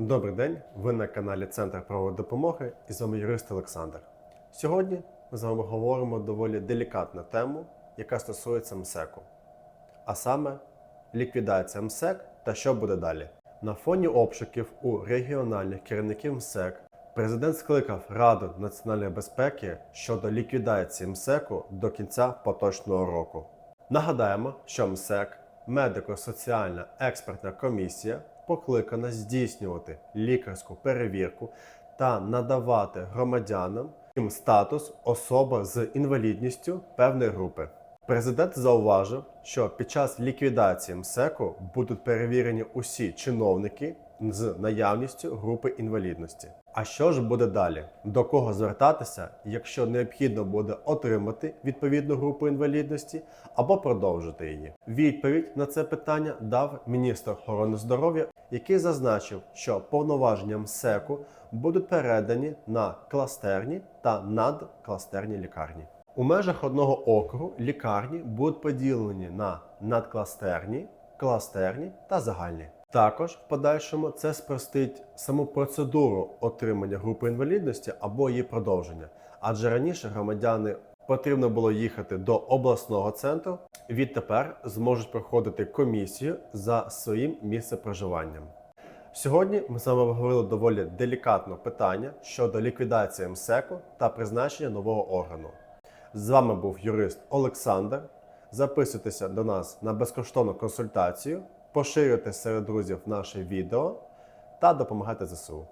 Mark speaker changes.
Speaker 1: Добрий день, ви на каналі Центр правової допомоги і з вами юрист Олександр. Сьогодні ми з вами говоримо доволі делікатну тему, яка стосується МСЕКу, а саме ліквідація МСЕК та що буде далі. На фоні обшуків у регіональних керівників МСЕК президент скликав Раду національної безпеки щодо ліквідації МСЕКу до кінця поточного року. Нагадаємо, що МСЕК медико-соціальна експертна комісія покликана здійснювати лікарську перевірку та надавати громадянам статус особа з інвалідністю певної групи. Президент зауважив, що під час ліквідації МСЕКу будуть перевірені усі чиновники з наявністю групи інвалідності. А що ж буде далі? До кого звертатися, якщо необхідно буде отримати відповідну групу інвалідності або продовжити її? Відповідь на це питання дав міністр охорони здоров'я, який зазначив, що повноваження МСЕКу будуть передані на кластерні та надкластерні лікарні. У межах одного округу лікарні будуть поділені на надкластерні, кластерні та загальні. Також в подальшому це спростить саму процедуру отримання групи інвалідності або її продовження. Адже раніше громадяни потрібно було їхати до обласного центру, відтепер зможуть проходити комісію за своїм місцепроживанням. Сьогодні ми з вами обговорили доволі делікатне питання щодо ліквідації МСЕКу та призначення нового органу. З вами був юрист Олександр. Записуйтеся до нас на безкоштовну консультацію, поширюйте серед друзів наше відео та допомагайте ЗСУ.